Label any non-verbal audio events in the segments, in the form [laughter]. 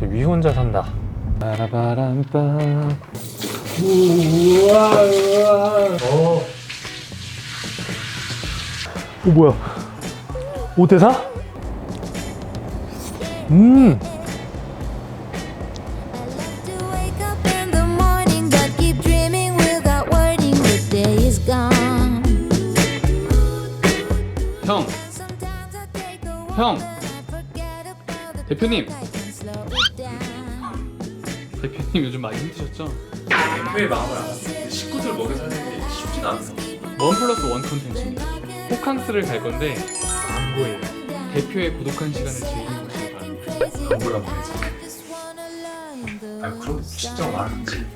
제위 혼자 산다. 바라바람빰. 어. 오 뭐야? 오대사? 음. To wake up in the morning, but keep dreaming without wording. The day is gone. 형, 대표님. 대표님 요즘 많이 힘드셨죠? 대표의 마음을 알았어요. 식구들 먹여 살리는 게 쉽진 않아서. 원 플러스 원 콘텐츠입니다. 호캉스를 갈 건데 안 보여요. 대표의 고독한 시간을 즐기는 것이 바랍니다. learn the 아 그럼 진짜 많은지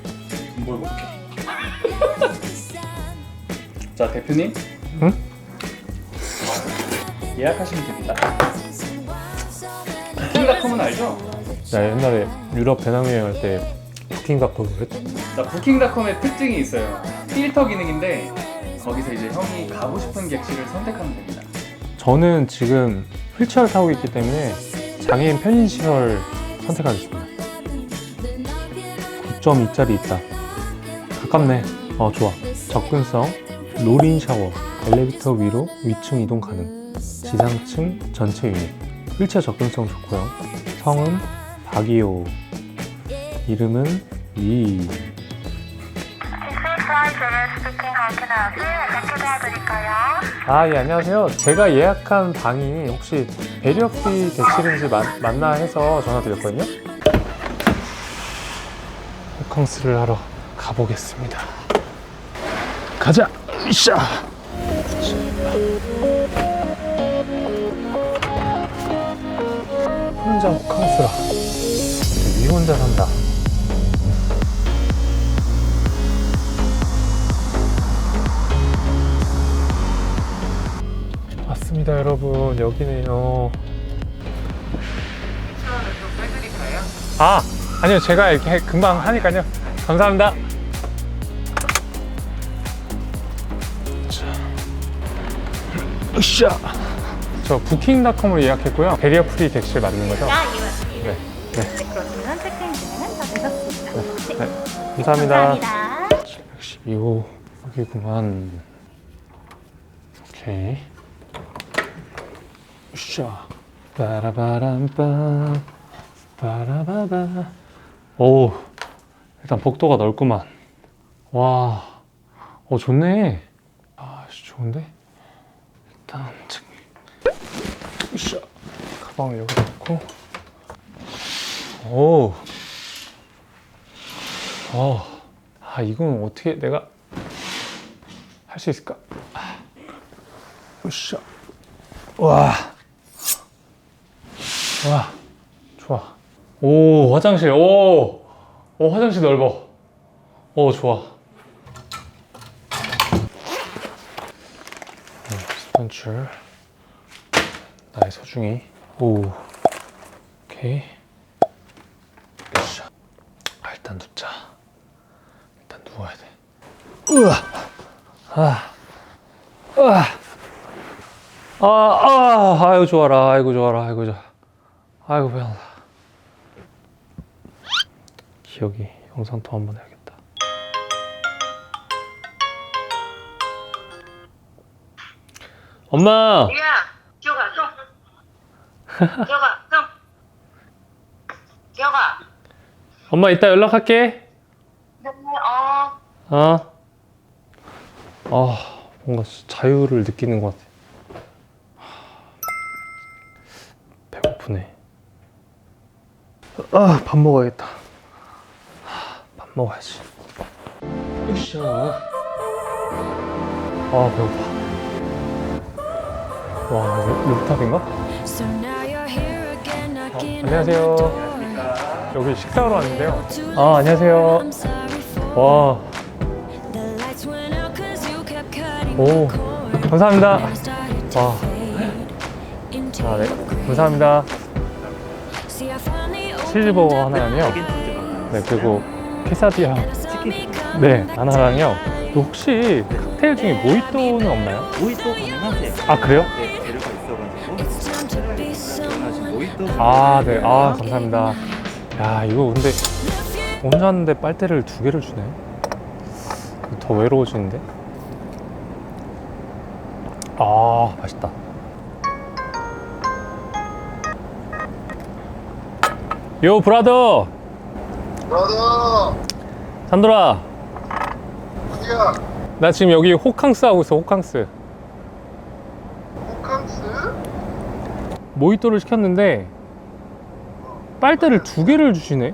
뭘 먹게. [laughs] 자 대표님. 응? 예약하시면 됩니다. 부킹닷컴은 알죠? 나 옛날에 유럽 배낭여행 할 때 부킹닷컴을 했. 나 부킹닷컴의 특징이 있어요. 필터 기능인데 거기서 이제 형이 가고 싶은 객실을 선택하면 됩니다. 저는 지금 휠체어를 타고 있기 때문에 장애인 편의시설 선택하겠습니다. 9.2짜리 있다. 가깝네. 어, 좋아. 접근성, 롤인 샤워, 엘리베이터 위로 위층 이동 가능, 지상층 전체 유닛. 휠체어 접근성 좋고요. 성은 박이호. 이름은 도와드릴까요? 아, 예, 안녕하세요. 제가 예약한 방이 혹시 배리어프리 객실인지 맞, 맞나 해서 전화드렸거든요. 호캉스를 하러 가보겠습니다. 가자! 으쌰! 혼자 호캉스라. 위 혼자 산다. 맞습니다, 여러분. 여기네요. 아, 아니요. 제가 이렇게 해- 금방 하니까요. 감사합니다. 자. 으쌰. 저 부킹닷컴으로 예약했고요. 베리어 프리 객실 맞는 거죠? 아, 예, 네. 네. 그렇지만 체크인 중에는 다 되셨습니다. 네. 감사합니다. 감사합니다. 712호 여기구만. 오케이. 으쌰. 빠라바람빰. 빠라바바. 오, 일단 복도가 넓구만. 와, 어, 좋네. 아, 씨, 좋은데? 일단. 으쌰. 가방을 여기 놓고. 오. 어. 아, 이건 어떻게 내가 할 수 있을까? 아. 으쌰. 와. 와. 좋아. 오, 화장실. 오. 오, 화장실 넓어. 오, 좋아. 네, 스펀줄. 나의 소중히. 오. 오케이. 으쌰. 아, 일단 눕자. 일단 누워야 돼. 으아. 아. 으아. 아, 아, 아이고 좋아라, 아이고 좋아라, 아이고 좋아, 아이고 배운다. 기억이 영상 또 한 번 해야겠다. 엄마, 야. 기억아, 형. 기억아. 엄마 이따 연락할게. 네, 어. 어. 아, 뭔가 자유를 느끼는 것 같아. 배고프네. 아, 밥 먹어야겠다. 아, 밥 먹어야지. 으쌰. 아, 배고파. 와, 루- 루프탑인가? So now 안녕하세요. 여기 식사하러 왔는데요. 아, 안녕하세요. 와, 오. 감사합니다. 와. 아, 네. 감사합니다. 치즈버거 하나랑요. 네, 그리고 coming 네, 하나랑요. 혹시 칵테일 중에 모히또는 없나요? 모히또 가능하세요. 아, 그래요? 네, 재료가 있어가지고 아, 네. 아, 감사합니다. 야 이거 근데 혼자 하는데 빨대를 두 개를 주네? 더 외로워지는데? 아 맛있다. 요 브라더! 브라더! 산돌아! 어디야? 나 지금 여기 호캉스 하고 있어 호캉스 호캉스? 모히또를 시켰는데 빨대를 두 개를 주시네?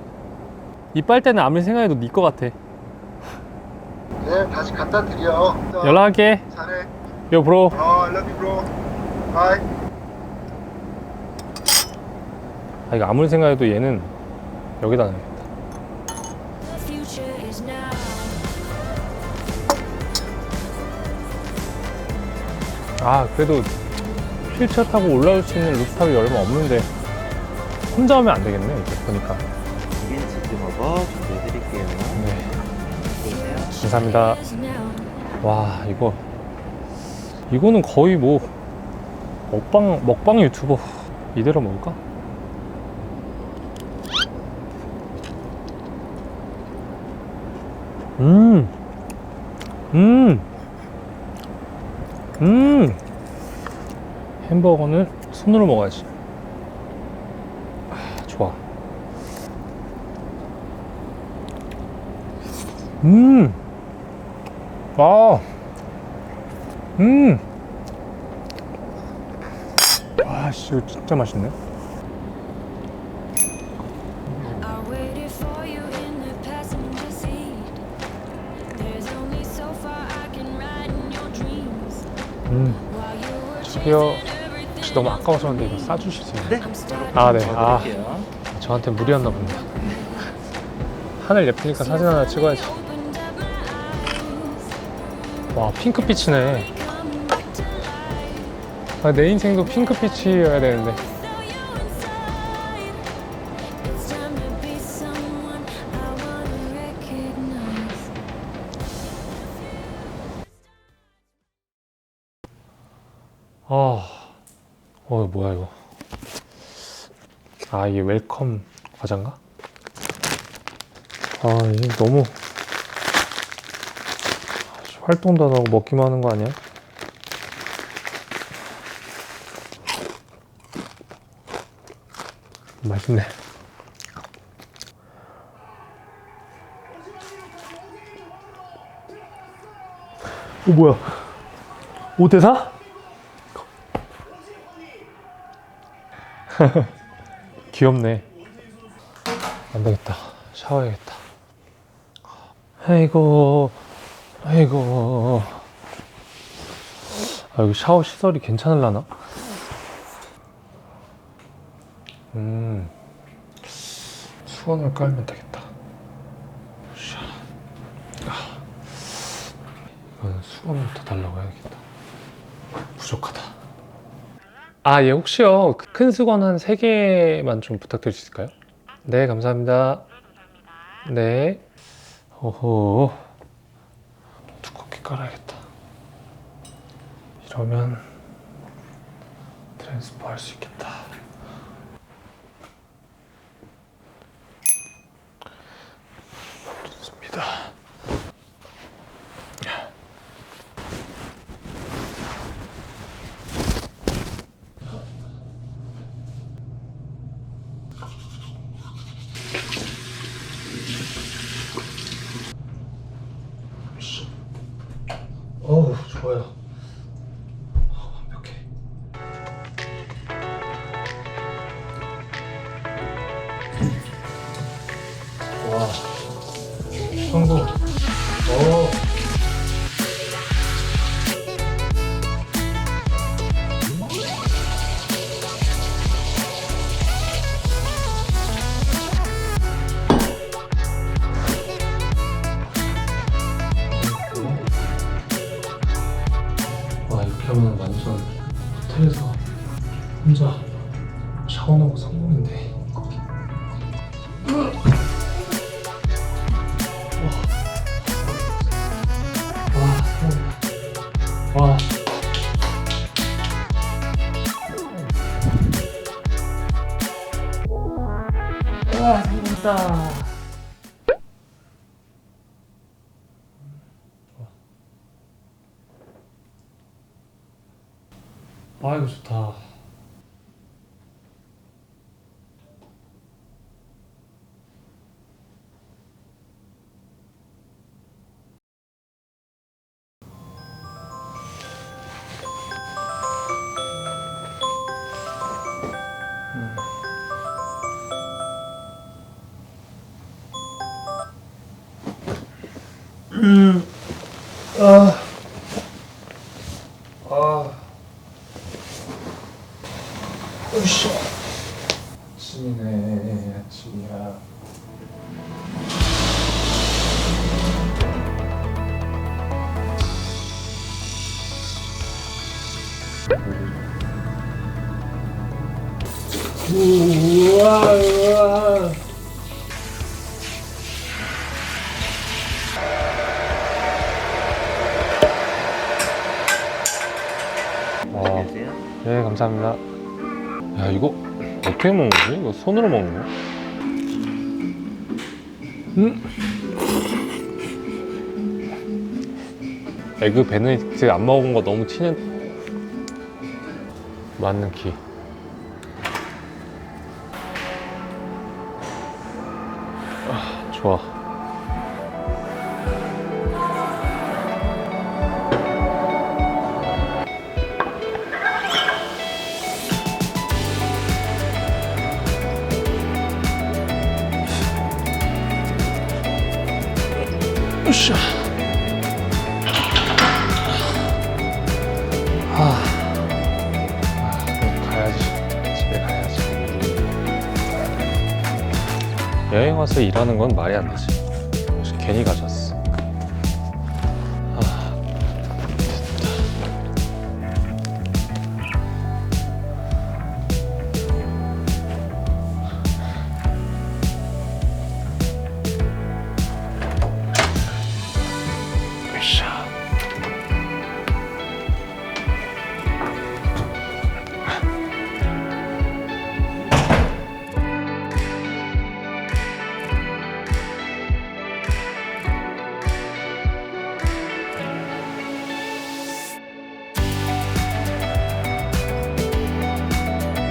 이 빨대는 아무리 생각해도 네 거 같아. 네 다시 갖다 드려. 연락할게. 잘해. 요 브로. 어 I love you bro. 바이 아 이거 아무리 생각해도 얘는 여기다 놔야겠다. Now. 아 그래도 휠체어 타고 올라올 수 있는 루프탑이 얼마 없는데 혼자 오면 안 되겠네 이제 보니까 빈 치즈버거 준비해드릴게요. 네. 감사합니다. 와 이거 이거는 거의 뭐 먹방 먹방 유튜버 이대로 먹을까? 음, 음, 음. 햄버거는 손으로 먹어야지. 아, 좋아. 음. 아, 음. 와, 씨, 이거 진짜 맛있네. 음, you 혹시 너무 아까워서 그런데 이거 싸주실 수 있나요? 네. 아, 네. 아. 저한테 무리였나 본데. 하늘 예쁘니까 사진 하나 찍어야지. 와, 핑크빛이네. 아, 내 인생도 핑크빛이어야 되는데. 뭐야, 이거. 아, 이게 웰컴 과자인가? 아, 이게 너무. 활동도 안 하고 먹기만 하는 거 아니야? 맛있네. 오, 뭐야. 오대사? [laughs] 귀엽네. 안 되겠다. 샤워해야겠다. 아이고, 아이고. 아, 여기 샤워 시설이 괜찮을라나? 음, 수건을 깔면 되겠다. 샤. 아, 이건 수건을 더 달라고 해야겠다. 부족하다. 아, 예, 혹시요. 그큰 수건 한 3개만 좀 부탁드릴 수 있을까요? 네, 감사합니다. 네. 오호. 두껍게 깔아야겠다. 이러면 트랜스퍼 할 수 있겠다. 맛있다. 아 이거 좋다. 아침이네, 아침이야. 우와, 우와. 와, 안녕하세요. 네, 감사합니다. 야, 이거 어떻게 먹는 거지? 이거 손으로 먹는 거야? 음. 에그 베네딕트 안 먹은 거 너무 티는 맞는 키. 아, 좋아. 아, 아, 가야지. 집에 가야지. 여행 와서 일하는 건 말이 안 되지. 괜히 가졌어.